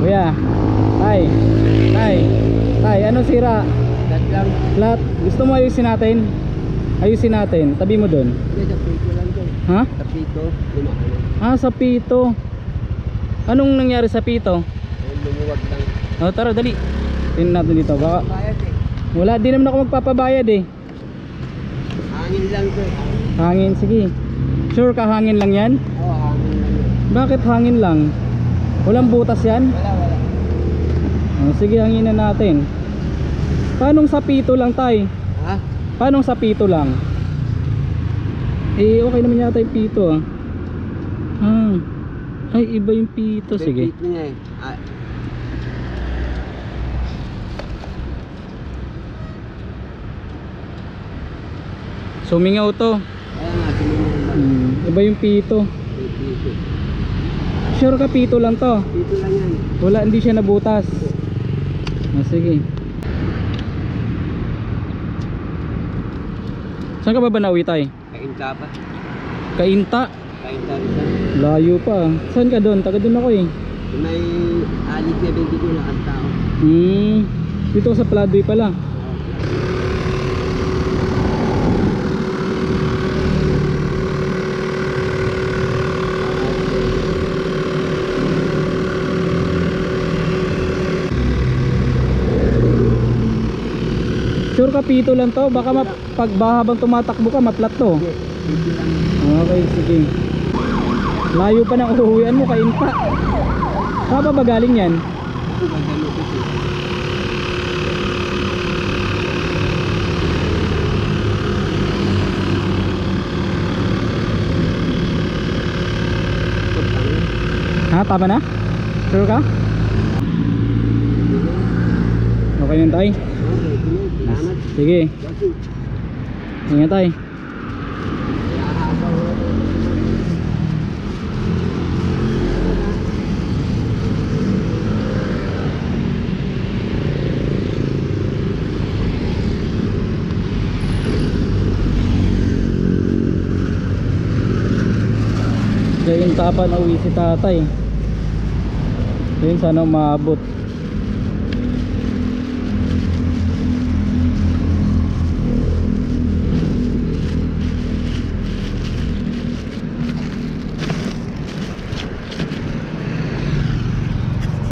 Kuya. Tay. Tay. Tay, ano sira? Lahat lang. Lahat. Gusto mo ayusin natin? Ayusin natin. Tabi mo. Hindi, sa pito lang to. Ha? Sa pito. Ah, sa pito. Anong nangyari sa pito? Lumuwag lang. Oh, tara, dali. Tingnan natin dito. Baka eh. wala din naman ako magpapabayad eh. Hangin lang to eh. Hangin, sige. Sure ka hangin lang yan? Oo, hangin lang. Bakit hangin lang? Walang butas yan? Wala, wala. Oh, sige, hanginan natin. Paano sa pito lang tay? Ha? Paano sa pito lang? Eh, okay naman yata yung pito ah. Ah. Ay, iba yung pito. Sige. Pito niya eh. Ah, Sumingaw to. kaya nga, lang. Hmm, iba yung pito. May pito. Sure ka pito lang to. Pito lang yan. Wala, hindi siya nabutas. Ah, sige. Saan ka ba ba nauwi tay? Kain ka pa. Kainta. Kain ka rin. Layo pa. Saan ka doon? Taga doon ako eh. May alit na 22 na ang tao. Hmm. Dito sa Pladway pala. Sure ka pito lang to? Baka ma pag habang tumatakbo ka maplat to. Okay, sige. Layo pa ng uuwian mo, kainta. Saan pa ba galing yan? Ha, tama na? Sure ka? Okay yun tay? Sige, ingat tay. iahabaw ako. Kaya yung tapa na uwi si tatay. Yun sana umabot.